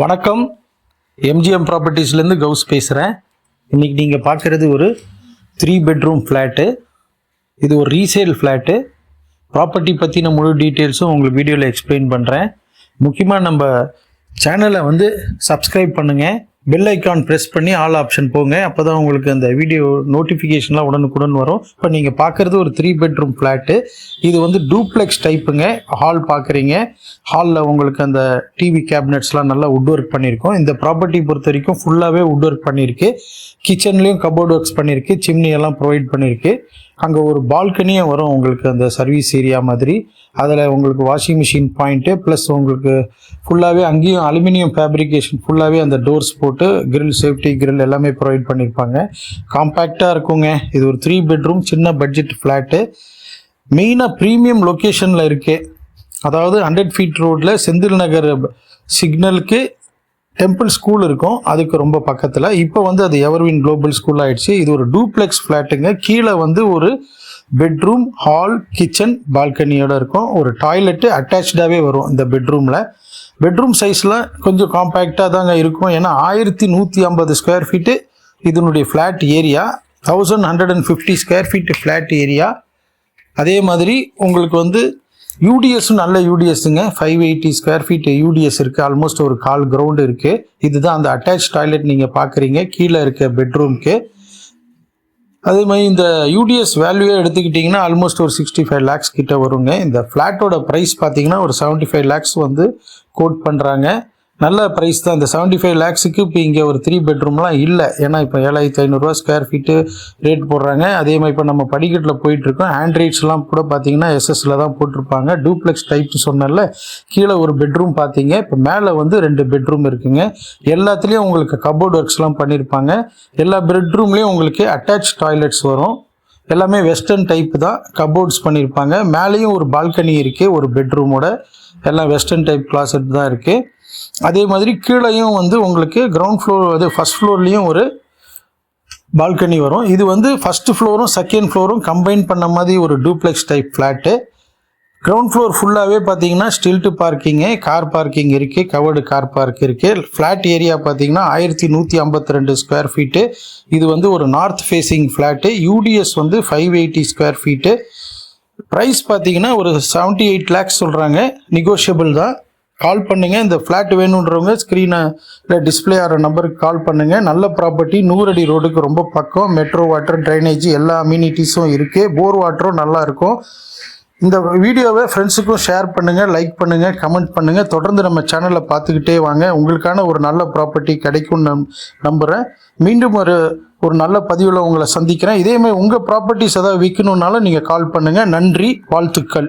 வணக்கம். எம்ஜிஎம் ப்ராப்பர்ட்டிஸ்லேருந்து கவுஸ் பேசுகிறேன் இன்றைக்கி நீங்கள் பார்க்குறது ஒரு த்ரீ பெட்ரூம் ஃப்ளாட்டு இது ஒரு ரீசேல் ஃப்ளாட்டு ப்ராப்பர்ட்டி பற்றின முழு டீட்டெயில்ஸும் உங்களுக்கு வீடியோவில் எக்ஸ்பிளைன் பண்ணுறேன் முக்கியமாக நம்ம சேனலை வந்து சப்ஸ்கிரைப் பண்ணுங்கள் பெல் ஐக்கான் ப்ரெஸ் பண்ணி ஆல் ஆப்ஷன் போங்க. அப்போ தான் உங்களுக்கு அந்த வீடியோ நோட்டிஃபிகேஷன்லாம் உடனுக்குடன் வரும். இப்போ நீங்கள் பார்க்குறது ஒரு த்ரீ பெட்ரூம் ஃப்ளாட்டு இது வந்து டூப்ளெக்ஸ் டைப்புங்க ஹால் பார்க்குறீங்க ஹாலில் உங்களுக்கு அந்த டிவி கேபினட்ஸ்லாம் நல்லா உட் ஒர்க் பண்ணியிருக்கோம். இந்த ப்ராப்பர்ட்டி பொறுத்த வரைக்கும் ஃபுல்லாகவே உட் ஒர்க் பண்ணியிருக்கு. கிச்சன்லேயும் கபோர்ட் ஒர்க்ஸ் பண்ணியிருக்கு. சிம்னி எல்லாம் ப்ரொவைட் பண்ணியிருக்கு. அங்கே ஒரு பால்கனியும் வரும் உங்களுக்கு அந்த சர்வீஸ் ஏரியா மாதிரி. அதில் உங்களுக்கு வாஷிங் மிஷின் பாயிண்ட்டு ப்ளஸ் உங்களுக்கு ஃபுல்லாகவே அங்கேயும் அலுமினியம் ஃபேப்ரிகேஷன் ஃபுல்லாகவே அந்த டோர்ஸ் போட்டு கிரில் சேஃப்டி கிரில் எல்லாமே ப்ரொவைட் பண்ணியிருப்பாங்க காம்பேக்டாக இருக்குங்க. இது ஒரு த்ரீ பெட்ரூம் சின்ன பட்ஜெட் ஃப்ளாட்டு மெயினாக ப்ரீமியம் லொக்கேஷனில் இருக்குது அதாவது ஹண்ட்ரட் ஃபீட் ரோட்டில் செந்தில் நகர் சிக்னலுக்கு டெம்பிள் ஸ்கூல் இருக்கும். அதுக்கு ரொம்ப பக்கத்தில். இப்போ வந்து அது எவர்வின் குளோபல் ஸ்கூல் ஆயிடுச்சு. இது ஒரு டூப்ளெக்ஸ் ஃப்ளாட்டுங்க கீழே வந்து ஒரு பெட்ரூம் ஹால் கிச்சன் பால்கனியோட இருக்கும். ஒரு டாய்லெட்டு அட்டாச்சாகவே வரும் இந்த பெட்ரூமில் பெட்ரூம் சைஸில் கொஞ்சம் காம்பேக்டாக தாங்க இருக்கும். ஏன்னா ஆயிரத்தி நூற்றி ஐம்பது ஸ்கொயர் ஃபீட்டு இதனுடைய flat area thousand hundred and fifty square feet flat area அதே மாதிரி உங்களுக்கு வந்து யூடிஎஸும் நல்ல யூடிஎஸ்ஸுங்க five eighty square feet UDS இருக்குது ஆல்மோஸ்ட் ஒரு கால் கிரவுண்டு இருக்குது இதுதான் அந்த அட்டாச் டாய்லெட் நீங்கள் பார்க்குறீங்க கீழே இருக்க பெட்ரூம்க்கு அதே மாதிரி இந்த யூடிஎஸ் வேல்யூவே எடுத்துக்கிட்டிங்கன்னா ஆல்மோஸ்ட் ஒரு சிக்ஸ்டி ஃபைவ் லேக்ஸ் கிட்ட வருங்க. இந்த ஃப்ளாட்டோட ப்ரைஸ் பார்த்தீங்கன்னா ஒரு செவன்ட்டி ஃபைவ் லேக்ஸ் வந்து கோட் பண்ணுறாங்க நல்ல ப்ரைஸ் தான். இந்த செவன்ட்டி ஃபைவ் லேக்ஸுக்கு இப்போ இங்கே ஒரு த்ரீ பெட்ரூம்லாம் இல்லை. ஏன்னா இப்போ ஏழாயிரத்தி ஐநூறுரூவா ஸ்கொயர் ஃபீட்டு ரேட் போடுறாங்க. அதே மாதிரி இப்போ நம்ம படிக்கட்டில் போயிட்டுருக்கோம். ஹேண்ட் ரேட்ஸ்லாம் கூட பார்த்தீங்கன்னா எஸ்எஸ்சில் தான் போட்டிருப்பாங்க. டூப்ளெக்ஸ் டைப் சொன்னால கீழே ஒரு பெட்ரூம் பார்த்தீங்க இப்போ மேலே வந்து ரெண்டு பெட்ரூம் இருக்குங்க. எல்லாத்துலேயும் உங்களுக்கு கபோர்ட் ஒர்க்ஸ்லாம் பண்ணியிருப்பாங்க எல்லா பெட்ரூம்லேயும் உங்களுக்கு அட்டாச் டாய்லெட்ஸ் வரும். எல்லாமே வெஸ்டர்ன் டைப் தான். கபோர்ட்ஸ் பண்ணியிருப்பாங்க மேலேயும் ஒரு பால்கனி இருக்குது ஒரு பெட்ரூமோட எல்லாம் வெஸ்டர்ன் டைப் கிளாசட் தான் இருக்குது அதே மாதிரி கீழேயும் வந்து உங்களுக்கு கிரவுண்ட் ஃப்ளோர் அது ஃபஸ்ட் ஃப்ளோர்லேயும் ஒரு பால்கனி வரும். இது வந்து ஃபஸ்ட்டு ஃப்ளோரும் செகண்ட் ஃப்ளோரும் கம்பைன் பண்ண மாதிரி ஒரு duplex type flat ground floor ஃபுல்லாகவே பார்த்தீங்கன்னா ஸ்டில்ட்டு பார்க்கிங்கு கார் பார்க்கிங் இருக்குது கவர்டு கார் பார்க் இருக்குது ஃப்ளாட் ஏரியா பார்த்தீங்கன்னா ஆயிரத்தி நூற்றி ஐம்பத்தி ரெண்டு ஸ்கொயர் ஃபீட்டு இது வந்து ஒரு நார்த் ஃபேஸிங் ஃப்ளாட்டு யூடிஎஸ் வந்து five eighty square feet price பார்த்தீங்கன்னா ஒரு செவன்ட்டி எயிட் லேக்ஸ் சொல்கிறாங்க நெகோஷியபிள் தான். கால் பண்ணுங்கள் இந்த ஃப்ளாட் வேணுன்றவங்க ஸ்க்ரீனில் டிஸ்பிளே ஆகிற நம்பருக்கு கால் பண்ணுங்கள் நல்ல ப்ராப்பர்ட்டி நூறடி ரோடுக்கு ரொம்ப பக்கம். மெட்ரோ வாட்டர் ட்ரைனேஜ் எல்லா அம்யூனிட்டிஸும் இருக்குது போர் வாட்டரும் நல்லா இருக்கும். இந்த வீடியோவை ஃப்ரெண்ட்ஸுக்கும் ஷேர் பண்ணுங்கள் லைக் பண்ணுங்கள் கமெண்ட் பண்ணுங்கள் தொடர்ந்து நம்ம சேனலை பார்த்துக்கிட்டே வாங்க. உங்களுக்கான ஒரு நல்ல ப்ராப்பர்ட்டி கிடைக்கும் நம் நம்புகிறேன் மீண்டும் ஒரு ஒரு நல்ல பதிவில் உங்களை சந்திக்கிறேன். இதேமாதிரி உங்கள் ப்ராப்பர்ட்டிஸ் ஏதாவது விற்கணுன்னாலும் நீங்கள் கால் பண்ணுங்கள் நன்றி வாழ்த்துக்கள்.